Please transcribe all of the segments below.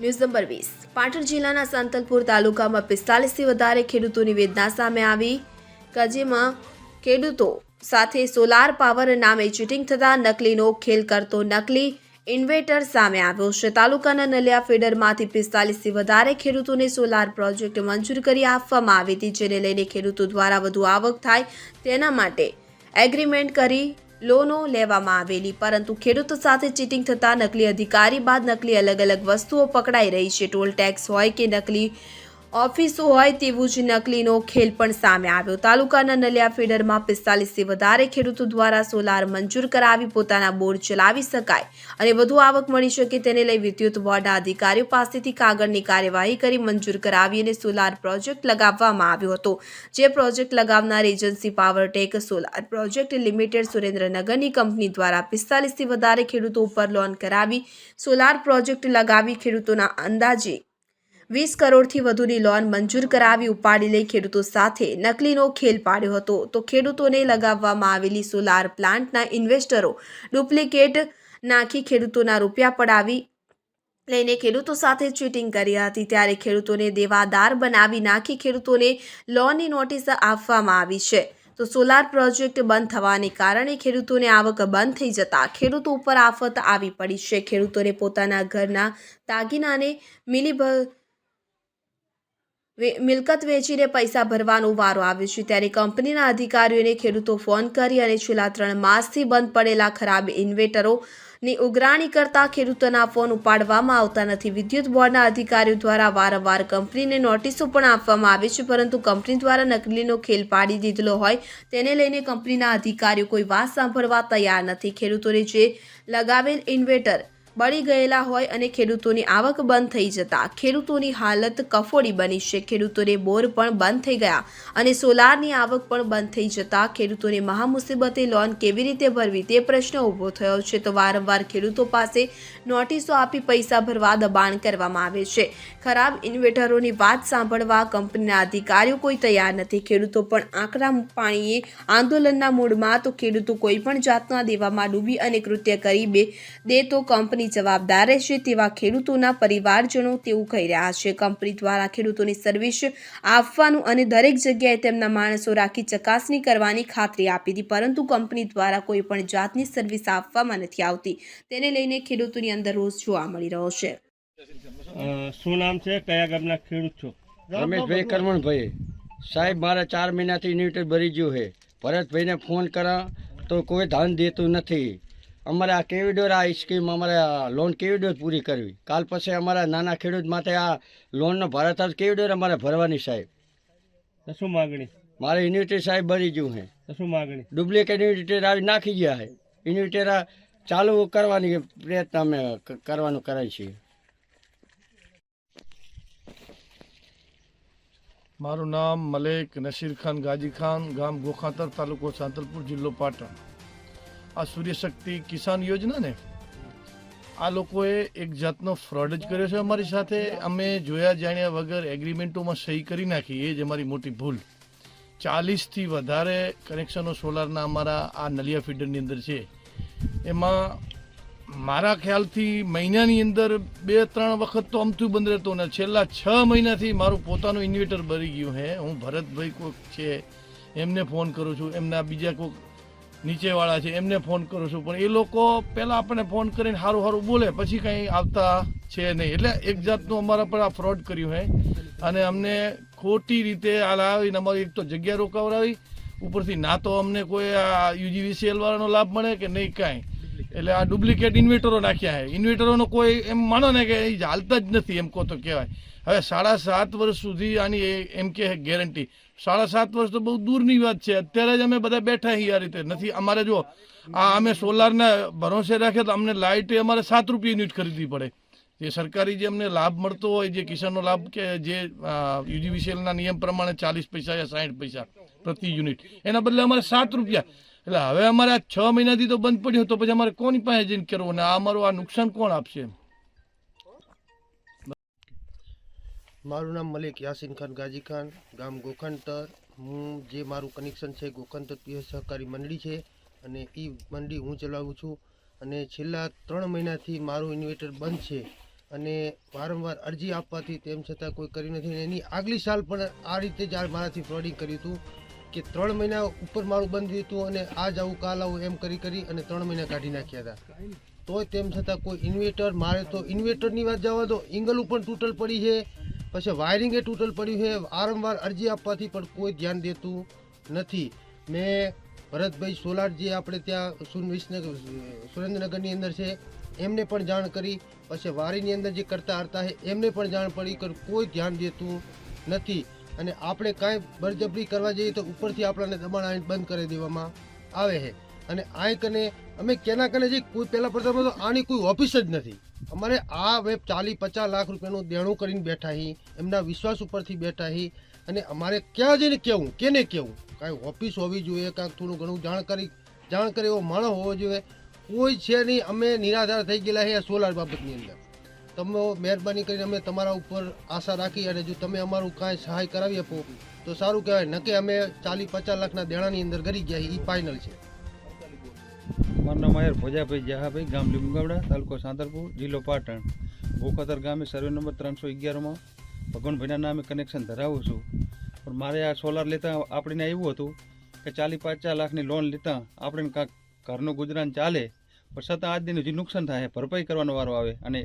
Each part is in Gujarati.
ન્યૂઝ નંબર વીસ. પાટણ જિલ્લાના સાંતલપુર તાલુકામાં પિસ્તાલીસથી વધારે ખેડૂતોની વેદના સામે આવી. કજેમાં ખેડૂતો સાથે સોલાર પાવર નામે ચીટિંગ થતા નકલીનો ખેલ કરતો નકલી ઇન્વેટર સામે આવ્યો છે. તાલુકાના નલિયા ફીડરમાંથી પિસ્તાલીસથી વધારે ખેડૂતોને સોલાર પ્રોજેક્ટ મંજૂર કરી આપવામાં આવી હતી, જેને લઈને ખેડૂતો દ્વારા વધુ આવક થાય તેના માટે એગ્રીમેન્ટ કરી લોનો લેવામાં આવેલી, પરંતુ ખેડૂતો સાથે ચીટિંગ થતા નકલી અધિકારી બાદ નકલી અલગ અલગ વસ્તુઓ પકડાઈ રહી છે. ટોલ ટેક્સ હોય કે નકલી ઓફિસો હોય તેવું જ નકલીનો ખેલ પણ સામે આવ્યો. તાલુકાના નલિયા ફીડરમાં પિસ્તાલીસથી વધારે ખેડૂતો દ્વારા સોલાર મંજૂર કરાવી પોતાના બોર્ડ ચલાવી શકાય અને વધુ આવક મળી શકે તેને લઈ વિદ્યુત બોર્ડના અધિકારીઓ પાસેથી કાગળની કાર્યવાહી કરી મંજૂર કરાવી અને સોલાર પ્રોજેક્ટ લગાવવામાં આવ્યો હતો. જે project લગાવનાર agency Powertech solar project limited સુરેન્દ્રનગરની company દ્વારા પિસ્તાલીસથી વધારે ખેડૂતો ઉપર લોન કરાવી સોલાર પ્રોજેક્ટ લગાવી ખેડૂતોના અંદાજે વીસ કરોડથી વધુની લોન મંજૂર કરાવી ઉપાડી લઈ ખેડૂતો સાથે નકલીનો ખેલ પાડ્યો હતો. તો ખેડૂતોને લગાવવામાં આવેલી સોલાર પ્લાન્ટના ઇન્વેસ્ટરો ડુપ્લિકેટ નાખી ખેડૂતોના રૂપિયા પડાવી લઈને ખેડૂતો સાથે ચીટિંગ કરી હતી. ત્યારે ખેડૂતોને દેવાદાર બનાવી નાખી ખેડૂતોને લોનની નોટિસ આપવામાં આવી છે. તો સોલાર પ્રોજેક્ટ બંધ થવાને કારણે ખેડૂતોને આવક બંધ થઈ જતા ખેડૂતો ઉપર આફત આવી પડી છે. ખેડૂતોને પોતાના ઘરના દાગીનાને મિલી વે- મિલકત વેચીને પૈસા ભરવાનો વારો આવ્યો છે. ત્યારે કંપનીના અધિકારીઓને ખેડૂતો ફોન કરી અને છેલ્લા ત્રણ માસથી બંધ પડેલા ખરાબ ઇન્વેટરોની ઉઘરાણી કરતા ખેડૂતોના ફોન ઉપાડવામાં આવતા નથી. વિદ્યુત બોર્ડના અધિકારીઓ દ્વારા વારંવાર કંપનીને નોટિસો પણ આપવામાં આવે છે, પરંતુ કંપની દ્વારા નકલીનો ખેલ પાડી દીધેલો હોય તેને લઈને કંપનીના અધિકારીઓ કોઈ વાત સાંભળવા તૈયાર નથી. ખેડૂતોને જે લગાવેલ ઇન્વેટર બળી ગયેલા હોય અને ખેડૂતોની આવક બંધ થઈ જતા ખેડૂતોની હાલત કફોડી બની છે. ખેડૂતોને બોર પણ બંધ થઈ ગયા અને સોલારની આવક પણ બંધ થઈ જતા ખેડૂતોને મહામુસીબતે લોન કેવી રીતે ભરવી તે પ્રશ્ન ઊભો થયો છે. તો વારંવાર ખેડૂતો પાસે નોટિસો આપી પૈસા ભરવા દબાણ કરવામાં આવે છે. ખરાબ ઇન્વેટરોની વાત સાંભળવા કંપનીના અધિકારીઓ કોઈ તૈયાર નથી. ખેડૂતો પણ આંકડા પાણીએ આંદોલનના મૂડમાં તો ખેડૂતો કોઈ પણ જાતના દેવામાં ડૂબી અને કૃત્ય કરી બે દે તો કંપની જવાબદાર રહેશે તેવા ખેડૂતોના પરિવારજનો તેવું કહી રહ્યા છે. કંપની દ્વારા ખેડૂતોની સર્વિસ આપવાનું અને દરેક જગ્યાએ તેમના માણસો રાખી ચકાસણી કરવાની ખાતરી આપી હતી પરંતુ કંપની દ્વારા કોઈ પણ જાતની સર્વિસ આપવામાં નથી આવતી. તેને લઈને ખેડૂતોની અંદર રોષ જોવા મળી રહ્યો છે. શું નામ છે? કયા ગામના ખેડૂત છો? રમેશભાઈ કરમણભાઈ. સાહેબ મારે ચાર મહિનાથી ઇન્વિટર ભરી ગયું છે. ભરતભાઈને ફોન કરા તો કોઈ ધ્યાન દેતું નથી. અમારે આ કેવી ડોર આ સ્કીમ અમારે આ લોન કેવી ડોર પૂરી કરવી? કાલ પછી અમારા નાના ખેડૂત માટે આ લોનનો ભારત હાથ કેવી ડોર અમારે ભરવાની સાહેબ? શું માગણી? મારે ઇન્વિટર સાહેબ ભરી ગયું હે શું માગણી? ડુપ્લિકેટ ઇન્વિટર આવી નાખી ગયા હે ઇન્વિટર આ ચાલુ કરવાની પ્રયત્ન અમે કરવાનું કરાય છીએ. મારું નામ મલેક નસીર ખાન ગાજી ખાન ગામ ગોખાતર તાલુકો સાંતલપુર જિલ્લો પાટણ. આ સૂર્યશક્તિ કિસાન યોજના ને આ લોકોએ એક જાતનો ફ્રોડ જ કર્યો છે અમારી સાથે. અમે જોયા જાણ્યા વગર એગ્રીમેન્ટોમાં સહી કરી નાખી. એ જ અમારી મોટી ભૂલ. ચાલીસથી વધારે કનેક્શનો સોલારના અમારા આ નલિયા ફીડરની અંદર છે. એમાં મારા ખ્યાલથી મહિનાની અંદર બે ત્રણ વખત તો અમથું બંધ રહેતો ને. છેલ્લા છ મહિનાથી મારું પોતાનું ઇન્વેટર ભરી ગયું હે. હું ભરતભાઈ કોઈક છે. એમને ફોન કરું છું. એમના બીજા કોઈક નીચેવાળા છે, એમને ફોન કરું છું. પણ એ લોકો પહેલાં આપણને ફોન કરીને સારું સારું બોલે, પછી કંઈ આવતા છે નહીં. એટલે એક જાતનું અમારા પર આ ફ્રોડ કર્યું હે. અને અમને ખોટી રીતે આ લાવીને અમારી એક તો જગ્યા રોકાવડાવી ઉપરથી ના તો અમને કોઈ આ યુજીવીસીએલ વાળાનો લાભ મળે કે નહીં કાંઈ. એટલે આ ડુપ્લિકેટ ઇન્વેટરો નાખ્યા છે ઇન્વેટરોનો કોઈ એમ માનો ને કે એ હાલતા જ નથી એમ કહો તો કહેવાય. હવે સાડા સાત વર્ષ સુધી આની એમ કે ગેરંટી સાડા સાત વર્ષ તો બહુ દૂરની વાત છે. અત્યારે જ અમે બધા બેઠા છીએ આ રીતે. નથી, અમારે જો આ અમે સોલારના ભરોસે રાખે તો અમને લાઇટ અમારે સાત રૂપિયા યુનિટ ખરીદવી પડે. જે સરકારી જે અમને લાભ મળતો હોય, જે કિસાનનો લાભ કે જે યુજીવીસીએલના નિયમ પ્રમાણે ચાલીસ પૈસા યા સાઠ પૈસા પ્રતિ યુનિટ. એના બદલે અમારે સાત રૂપિયા. એટલે હવે અમારે આ છ મહિનાથી તો બંધ પડ્યું તો પછી અમારે કોની પાસે જઈને કરવું? ને આ અમારું આ નુકસાન કોણ આપશે મારું નામ મલિક યાસીન ખાન ગાજી ખાન ગામ ગોખંતર હું જે મારું કનેક્શન છે ગોખંતર પીએસ સહકારી મંડળી છે અને એ મંડળી હું ચલાવું છું. અને છેલ્લા ત્રણ મહિનાથી મારું ઇન્વેટર બંધ છે અને વારંવાર અરજી આપવાથી તેમ છતાં કોઈ કર્યું નથી એની આગલી સાલ પણ આ રીતે જ મારાથી ફ્રોડિંગ કર્યું હતું કે ત્રણ મહિના ઉપર મારું બંધ હતું અને આજ આવું કાલ આવું એમ કરી કરી અને ત્રણ મહિના કાઢી નાખ્યા હતા. તોય તેમ છતાં કોઈ ઇન્વેટર મારે તો ઇન્વેટરની વાત જવા દો ઇંગલું પણ તૂટલ પડી છે. પછી વાયરિંગે તૂટલ પડ્યું છે. વારંવાર અરજી આપવાથી પણ કોઈ ધ્યાન દેતું નથી. મેં ભરતભાઈ સોલાર જે આપણે ત્યાં સુન વિસનગર સુરેન્દ્રનગરની અંદર છે. એમને પણ જાણ કરી. પછી વારીની અંદર જે કરતા હતા છે, એમને પણ જાણ પડી કે કોઈ ધ્યાન દેતું નથી. અને આપણે કાંઈ બળજબરી કરવા જઈએ તો ઉપરથી આપણને દબાણ આવીને બંધ કરી દેવામાં આવે છે. અને આ કને અમે કેના કને જઈ કોઈ પહેલાં પ્રથમ તો આની કોઈ ઓફિસ જ નથી. અમારે આ વેબ ચાલી પચાસ લાખ રૂપિયાનું દેણું કરીને બેઠા હી, એમના વિશ્વાસ ઉપરથી બેઠા હી અને અમારે ક્યાં જઈને કેવું, કેને કેવું? કાંઈ ઓફિસ હોવી જોઈએ કાંઈક થોડું ઘણું જાણકારી જાણ કરે એવો માણસ હોવો જોઈએ. કોઈ છે નહીં, અમે નિરાધાર થઈ ગયેલા છે આ સોલાર બાબતની અંદર. તમે મહેરબાની કરીને અમે તમારા ઉપર આશા રાખી અને જો તમે અમારું કાંઈ સહાય કરાવી આપો, તો સારું કહેવાય. નકે અમે ચાલીસ પચાસ લાખના દેણાની અંદર કરી ગયા એ ફાઇનલ છે. મારું નામ ભોજાભાઈ જહાભાઈ, ગામ લીમગાવડા, તાલુકો સાંતરપુર જિલ્લો પાટણ. ભોખતર ગામે સર્વે નંબર ત્રણસો અગિયારમાં ભગવાનભાઈના નામે કનેક્શન ધરાવું છું. પણ મારે આ સોલાર લેતા આપણને એવું હતું કે ચાલીસ ચાર લાખની લોન લેતા આપણે કાંક ઘરનું ગુજરાન ચાલે, પણ છતાં આજ દિન હજી નુકસાન થાય ભરપાઈ કરવાનો વારો આવે. અને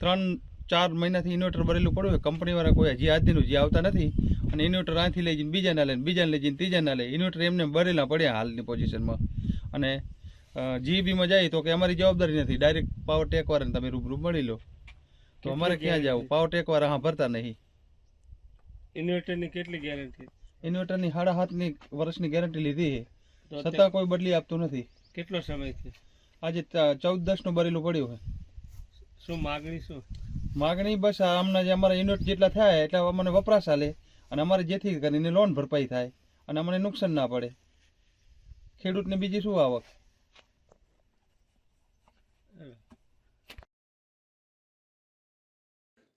ત્રણ ચાર મહિનાથી ઇન્વર્ટર ભરેલું પડ્યું હોય, કંપનીવાળા કોઈ હજી આજ દિન હજી આવતા નથી. અને ઇન્વર્ટર આથી લઈ જઈને બીજાના લે બીજાને લઈ જઈને ત્રીજા ના લે ઇન્વર્ટર એમને ભરેલા પડ્યા હાલની પોઝિશનમાં અને જીબીમાં જાય તો કે અમારી જવાબદારી નથી. ડાયરેક્ટ પાવર ટેક તમે રૂબરૂ મળી લો. તો અમારે ક્યાં જવું? પાવર ટેકવાર હા ભરતા નહીં. ઇન્વર્ટરની કેટલી ગેરંટી ઇન્વર્ટરની સાડા સાતની વર્ષની ગેરંટી લીધી છે. છતાં કોઈ બદલી આપતું નથી. કેટલો સમય છે? આજે ચૌદ દસનું ભરેલું પડ્યું છે. શું માગણી શું? માગણી બસ આમના જે અમારા યુનિટ જેટલા થાય એટલા અમને વપરાશ હાલે અને અમારે જેથી કરીને લોન ભરપાઈ થાય અને અમને નુકસાન ના પડે. ખેડૂતને બીજી શું આવક?